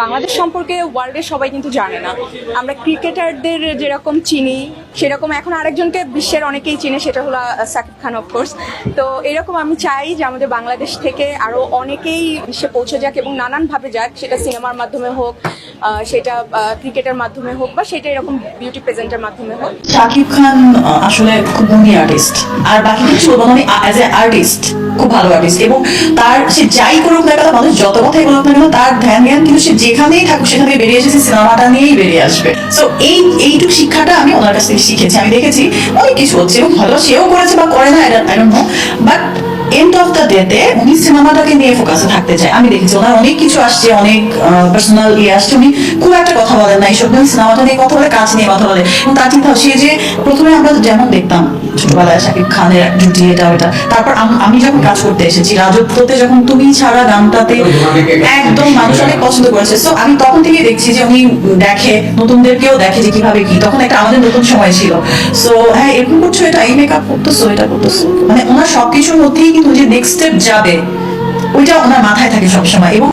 বাংলাদেশ সম্পর্কে ওয়ার্ল্ডের সবাই কিন্তু জানে না। আমরা ক্রিকেটারদের যেরকম চিনি সেরকম এখন আরেকজনকে বিশ্বের অনেকেই চিনে, সেটা হলো সাকিব খান অফকোর্স তো এরকম আমি চাই যে আমাদের বাংলাদেশ থেকে আরও অনেকেই বিশ্বে পৌঁছে যাক এবং নানানভাবে যাক, সেটা সিনেমার মাধ্যমে হোক সেটা ক্রিকেটের মাধ্যমে হোক বা সেটা এরকম বিউটি প্রেজেন্টের মাধ্যমে হোক। শাকিব খান আসলে খুব গুণী আর্টিস্ট আর বাকি কিছু বলব আমি অ্যাজ এ আর্টিস্ট খুব ভালো আর্টিস্ট এবং তার, সে যাই করুক না কেন, মানুষ যত কথাই বলুক না কেন, তার ধ্যান জ্ঞান কিন্তু সে যেখানেই থাকুক, সেখানে বেরিয়ে এসেছে সিনেমাটা নিয়েই বেরিয়ে আসবে। সো এই, এইটুকু শিক্ষাটা আমি ওনার কাছ থেকে শিখেছি আমি দেখেছি। অনেক কিছু হচ্ছে এবং হয়তো সেও করেছে বা করে না এন্ড অফ দ্য ডেতে উনি সিনেমাটাকে নিয়ে ফোকাসে থাকতে চায়। আমি দেখেছি, ওনার অনেক কিছু আসছে, অনেক পার্সোনাল ইয়ে আসছে। উনি খুব একটা কথা বলেন না এইসব সিনেমাটা নিয়ে কথা বলে, কাজ নিয়ে কথা বলে। এবং তার চিন্তা যে, প্রথমে আমরা যেমন দেখতাম ছোটবেলায় শাকিব খানের এটা ওটা তারপর আমি যখন কাজ করতে এসেছি, রাজত্বতে যখন তুমি ছাড়া গানটাতে একদম মানুষ অনেক পছন্দ করেছে। সো আমি তখন থেকেই দেখছি যে উনি দেখে, নতুনদেরকেও দেখে যে কীভাবে কি। তখন একটা আমাদের নতুন সময় ছিল। সো হ্যাঁ এরকম করছ, এটা এই মেকআপ করতেছো, এটা করতেছো। মানে ওনার সবকিছুর মধ্যেই কিন্তু যে নেক্সট স্টেপ যাবে ওইটা ওনার মাথায় থাকে সবসময় এবং